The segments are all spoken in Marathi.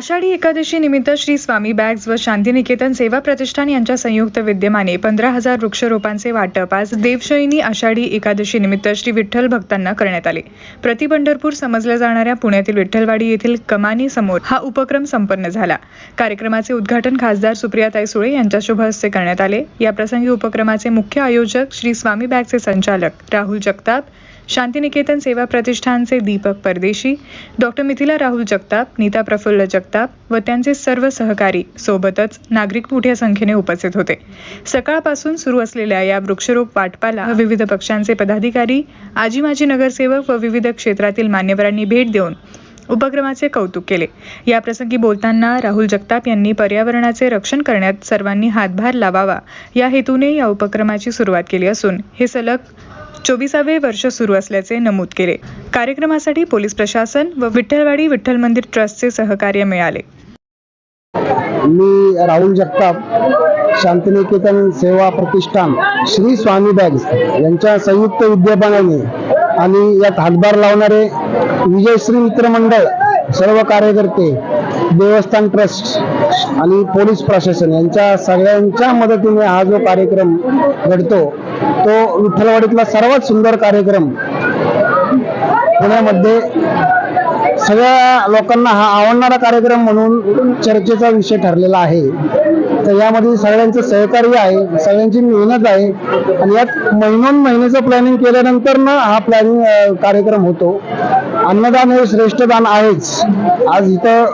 आषाढी एकादशी निमित्त श्री स्वामी बॅग्स व शांतिनिकेतन सेवा प्रतिष्ठान यांच्या संयुक्त विद्यमाने पंधरा हजार वृक्षरोपांचे वाटप आज देवशयनी आषाढी एकादशी निमित्त श्री विठ्ठल भक्तांना करण्यात आले. प्रतिपंढरपूर समजल्या जाणाऱ्या पुण्यातील विठ्ठलवाडी येथील कमानी समोर हा उपक्रम संपन्न झाला. कार्यक्रमाचे उद्घाटन खासदार सुप्रियाताई सुळे यांच्या शुभ हस्ते करण्यात आले. या प्रसंगी उपक्रमाचे मुख्य आयोजक श्री स्वामी बॅगचे संचालक राहुल जगताप शांतिनिकेतन सेवा प्रतिष्ठानचे दीपक परदेशी डॉक्टर मिथिला राहुल जगताप नीता प्रफुल्ल जगताप व त्यांचे सर्व सहकारी सोबतच नागरिक मोठ्या संख्येने उपस्थित होते. सकाळपासून सुरू असलेल्या या वृक्षरोप वाटपाला विविध पक्षांचे पदाधिकारी आजी माजी नगरसेवक व विविध क्षेत्रातील मान्यवरांनी भेट देऊन उपक्रमाचे कौतुक केले. या प्रसंगी बोलताना राहुल जगताप यांनी पर्यावरणाचे रक्षण करण्यात सर्वांनी हातभार लावावा या हेतूने या उपक्रमाची सुरुवात केली असून हे सलग चोवीसावे वर्ष सुरू असल्याचे नमूद केले. कार्यक्रमासाठी पोलीस प्रशासन व विठ्ठलवाडी विठ्ठल मंदिर ट्रस्टचे सहकार्य मिळाले. मी राहुल जगताप शांतिनिकेतन सेवा प्रतिष्ठान श्री स्वामी बॅग्स यांच्या संयुक्त विद्यमानाने आणि यात हातभार लावणारे विजयश्री मित्र मंडळ सर्व कार्यकर्ते देवस्थान ट्रस्ट आणि पोलीस प्रशासन यांच्या सगळ्यांच्या मदतीने हा जो कार्यक्रम घडतो तो विठ्ठलवाडीतला सर्वात सुंदर कार्यक्रम पुण्यामध्ये सगळ्या लोकांना हा आवडणारा कार्यक्रम म्हणून चर्चेचा विषय ठरलेला आहे. तर यामध्ये सगळ्यांचं सहकार्य आहे सगळ्यांची मेहनत आहे आणि यात महिनोन महिन्याचं प्लॅनिंग केल्यानंतर ना हा प्लॅनिंग कार्यक्रम होतो. अन्नदान हे श्रेष्ठ दान आहेच. आज इथं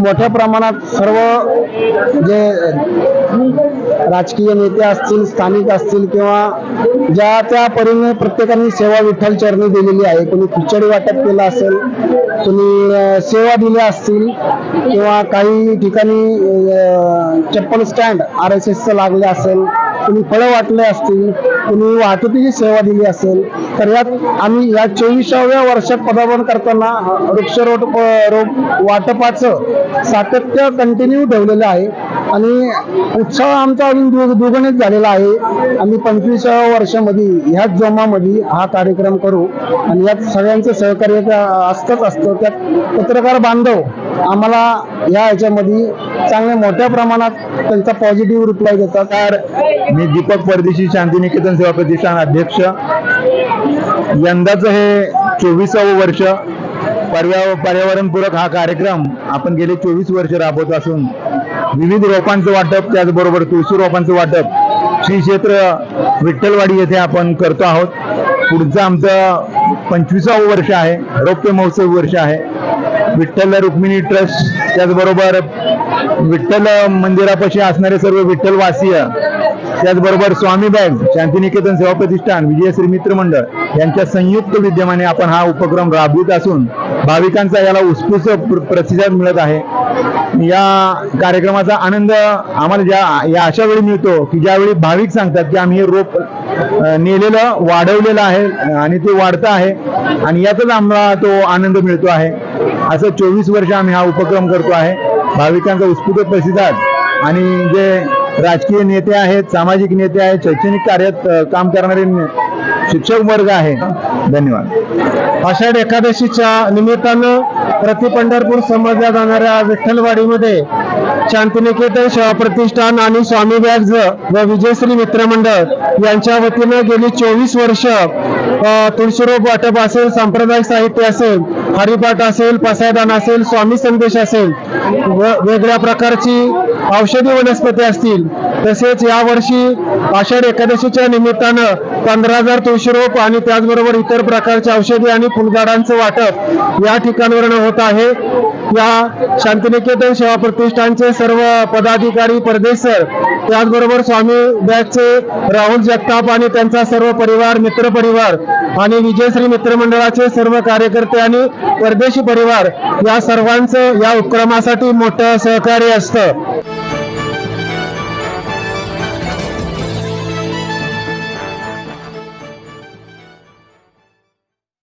मोठ्या प्रमाणात सर्व जे राजकीय नेते असतील स्थानिक असतील किंवा ज्या त्या परीने प्रत्येकाने सेवा विठ्ठल चरणी दिलेली आहे. कोणी खिचडी वाटप केलं असेल कोणी सेवा दिल्या असतील किंवा काही ठिकाणी चप्पल स्टँड आर एस एसचं लागले असेल कोणी फळं वाटले असतील कोणी वाहतुकीची सेवा दिली असेल तर यात आम्ही या चोवीसाव्या वर्षात पदार्पण करताना वृक्षरोप रोप वाटपाचं सातत्य कंटिन्यू ठेवलेलं आहे. आणि उत्साह आमचा अजून दुगणित झालेला आहे. आम्ही पंचवीसाव्या वर्षामध्ये ह्याच जोमामध्ये हा कार्यक्रम करू. आणि यात सगळ्यांचं सहकार्य असतंच असतं. त्यात पत्रकार बांधव आम्हाला या ह्याच्यामध्ये चांगल्या मोठ्या प्रमाणात त्यांचा पॉझिटिव्ह रिप्लाय देतात. तर मी दीपक परदेशी शांतिनिकेतन सेवा प्रतिष्ठान अध्यक्ष. यंदाचं हे चोवीसावं वर्ष पर्या पर्यावरणपूरक हा कार्यक्रम आपण गेले चोवीस वर्ष राबवत असून विविध रोपांचं वाटप त्याचबरोबर तुळशी रोपांचं वाटप. श्री क्षेत्र विठ्ठलवाडी येथे आपण करतो आहोत. पुढचं आमचं पंचवीसावं वर्ष आहे. रौप्य महोत्सव वर्ष आहे. विठ्ठल रुक्मिणी ट्रस्ट त्याचबरोबर विठ्ठल मंदिरापाशी असणारे सर्व विठ्ठलवासीय त्याचबरोबर स्वामी बॅग शांतिनिकेतन सेवा प्रतिष्ठान विजयश्री मित्र मंडळ यांच्या संयुक्त विद्यमाने आपण हा उपक्रम राबवित असून भाविकांचा याला उत्स्फूर्त प्र- प्रतिसाद मिळत आहे. या कार्यक्रमाचा आनंद आम्हाला ज्या या अशा वेळी मिळतो की ज्यावेळी भाविक सांगतात की आम्ही हे रोप नेलेलं वाढवलेलं आहे आणि ते वाढतं आहे आणि यातच आम्हाला तो आनंद मिळतो आहे. असं चोवीस वर्ष आम्ही हा उपक्रम करतो आहे. भाविकांचा उत्स्फूर्त प्रतिसाद आणि जे राजकीय नेते आहेत सामाजिक नेते आहेत शैक्षणिक कार्यात काम करणारे शिक्षक वर्ग आहे. धन्यवाद. आषाढ एकादशीच्या निमित्तानं प्रति पंढरपूर समजल्या जाणाऱ्या विठ्ठलवाडीमध्ये शांतिनिकेतन प्रतिष्ठान आणि स्वामी व्याज व विजयश्री मित्रमंडळ यांच्या वतीनं गेली चोवीस वर्ष तुळशीरोप वाटप असेल सांप्रदायिक साहित्य असेल हरिपाठ असेल पसायदान असेल स्वामी संदेश असेल व वेगळ्या प्रकारची औषधी वनस्पती असतील तसेच यावर्षी आषाढ एकादशीच्या निमित्तानं पंधरा हजार तुळशीरोप आणि त्याचबरोबर इतर प्रकारच्या औषधी आणि फुलझाडांचं वाटप या ठिकाणावरून होत आहे. या शांतिनिकेतन सेवा प्रतिष्ठानचे सर्व पदाधिकारी परदेसर त्याचबरोबर स्वामी बॅगचे राहुल जगताप आणि त्यांचा सर्व परिवार मित्र परिवार आणि विजयश्री मित्रमंडळाचे सर्व कार्यकर्ते आणि परदेशी परिवार या सर्वांचं या उपक्रमासाठी मोठं सहकार्य असतं.